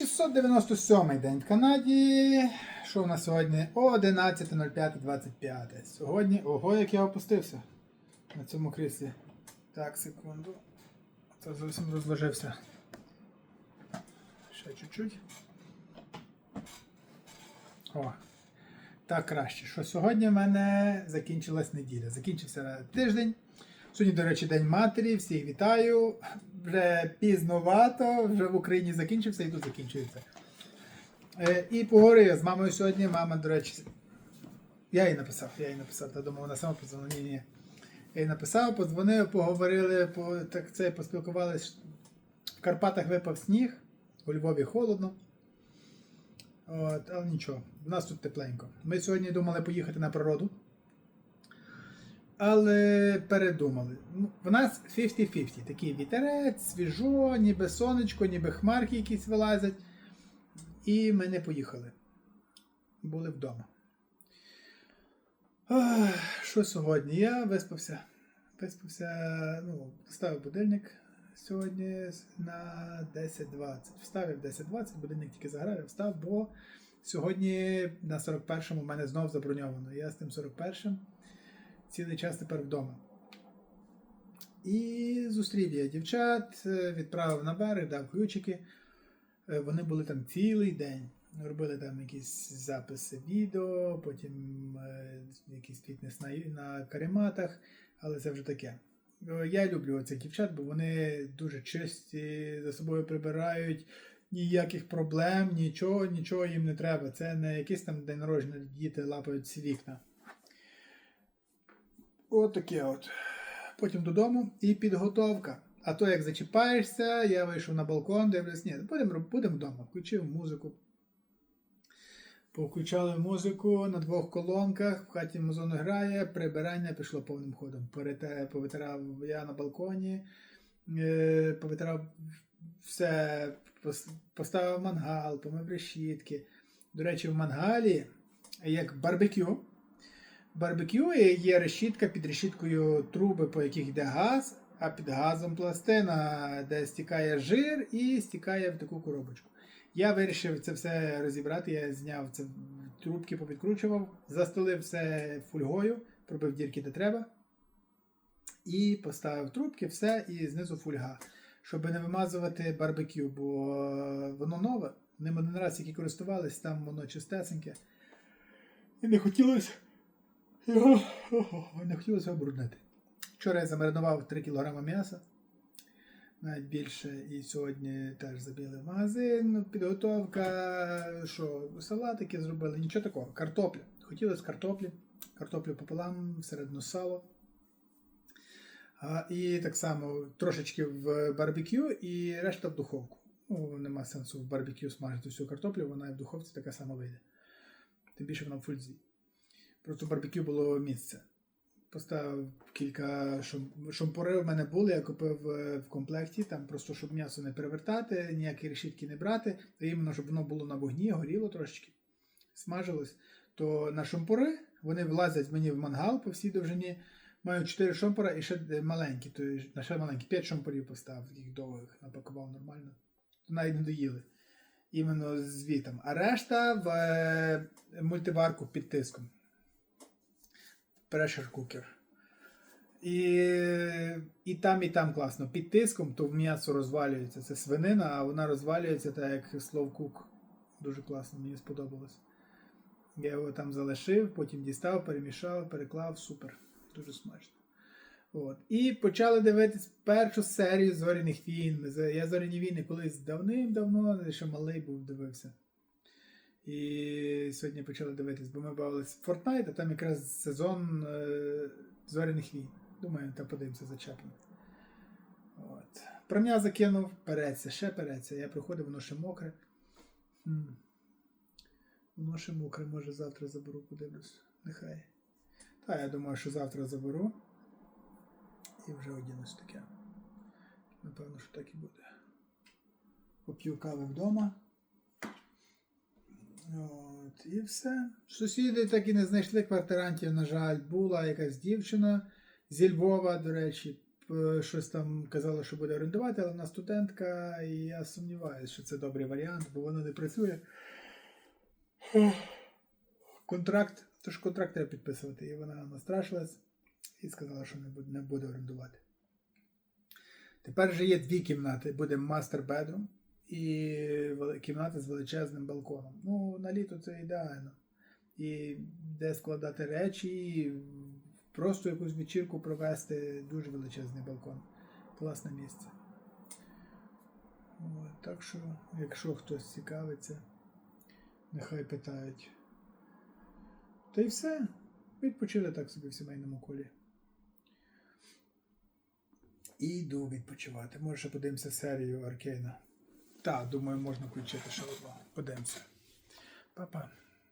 697 день в Канаді. Що в нас сьогодні? 11.05.25. Сьогодні. Ого, як я опустився на цьому кріслі. Так, секунду. Це зовсім розложився. Ще чуть-чуть. О. Так краще. Що сьогодні в мене закінчилась неділя. Закінчився тиждень. Сьогодні, до речі, День матері. Всіх вітаю. Вже пізновато, вже в Україні закінчився і тут закінчується. Е, і поговорив з мамою сьогодні. Мама, до речі, я їй написав, я їй написав, та думав, вона сама подзвонила. Ні, ні. Я їй написав, подзвонив, поговорили, по, так це поспілкувалися. В Карпатах випав сніг, у Львові холодно. От, але нічого, в нас тут тепленько. Ми сьогодні думали поїхати на природу. Але передумали. Ну, В нас 50-50. Такий вітерець, свіжо, ніби сонечко, ніби хмарки якісь вилазять. І ми не поїхали. Були вдома. Що сьогодні? Я виспався. Виспався, ну, поставив будильник сьогодні на 10.20. Встав я в 10.20, будильник тільки заграв, встав, бо сьогодні на 41-му в мене знов заброньовано. Я з тим 41-м цілий час тепер вдома. І зустрів я дівчат, е, відправив на берег, дав ключики. Е, Вони були там цілий день. Робили там якісь записи відео, потім е, якийсь фітнес на, на карематах, але це вже таке. Я люблю цих дівчат, бо вони дуже чисті, за собою прибирають, ніяких проблем, нічого, нічого їм не треба. Це не якийсь там день народження, діти лапають всі вікна. От таке от. Потім додому і підготовка. А то як зачіпаєшся, я вийшов на балкон, дивлюсь, ні, будемо будем вдома. Включив музику. Повключали музику на двох колонках, в хаті музон грає, прибирання пішло повним ходом. Повитирав я на балконі, е, повитирав все, поставив мангал, помив решітки. До речі, в мангалі, як барбекю, барбекю є решітка, під решіткою труби, по яких йде газ, а під газом пластина, де стікає жир і стікає в таку коробочку. Я вирішив це все розібрати. Я зняв це трубки, повідкручував, застелив все фольгою, пробив дірки де треба. І поставив трубки, все, і знизу фольга. Щоб не вимазувати барбекю, бо воно нове. Ним один раз, які користувались, там воно чистесеньке. І не хотілося його не хотілося обруднити. Вчора я замаринував 3 кг м'яса, навіть більше, і сьогодні теж забігли в магазин. Підготовка, що, салатики зробили, нічого такого. Картопля. Хотілося картоплі, картоплю пополам, всередину сало. А, і так само трошечки в барбекю і решта в духовку. Ну, нема сенсу в барбекю смажити всю картоплю, вона і в духовці така сама вийде. Тим більше вона в фульзі. Просто барбекю було місце. Поставив кілька шампури в мене були, я купив е, в комплекті, там просто щоб м'ясо не перевертати, ніякі решітки не брати, а іменно, щоб воно було на вогні, горіло трошечки, смажилось. То на шампури вони влазять мені в мангал по всій довжині. Маю 4 шампура і ще маленькі, то на ще маленькі, 5 шампурів поставив, таких довгих, напакував нормально. То навіть не доїли. Іменно звітом. А решта в е, мультиварку під тиском pressure cooker. І, і там, і там класно. Під тиском, то м'ясо розвалюється. Це свинина, а вона розвалюється так, як cook. Дуже класно, мені сподобалось. Я його там залишив, потім дістав, перемішав, переклав, супер. Дуже смачно. От. І почали дивитись першу серію зоряних війн. Я зоряні війни колись давним-давно, ще малий був, дивився. І сьогодні почали дивитись, бо ми бавились в Fortnite, а там якраз сезон е, зоряних війн. Думаю, там подивимося зачепимо. От. Пром'я закинув, переться, ще переться. Я приходив, воно ще мокре. Хм. Воно ще мокре, може завтра заберу, подивлюсь. Нехай. Та я думаю, що завтра заберу. І вже одінусь таке. Напевно, що так і буде. Поп'ю кави вдома. От, і все. Сусіди так і не знайшли квартирантів, на жаль, була якась дівчина зі Львова, до речі, щось там казала, що буде орендувати, але вона студентка, і я сумніваюся, що це добрий варіант, бо воно не працює. Контракт, тож контракт треба підписувати. І вона настрашилась і сказала, що не буде, не буде орендувати. Тепер вже є дві кімнати. Буде мастер бедрум і кімната з величезним балконом. Ну, на літо це ідеально. І де складати речі, і просто якусь вечірку провести дуже величезний балкон. Класне місце. От, так що, якщо хтось цікавиться, нехай питають. Та й все. Відпочили так собі в сімейному колі. І йду відпочивати. Може, подивимося серію Аркейна. Так, думаю, можна включити ще одного. Подивимося. Па-па.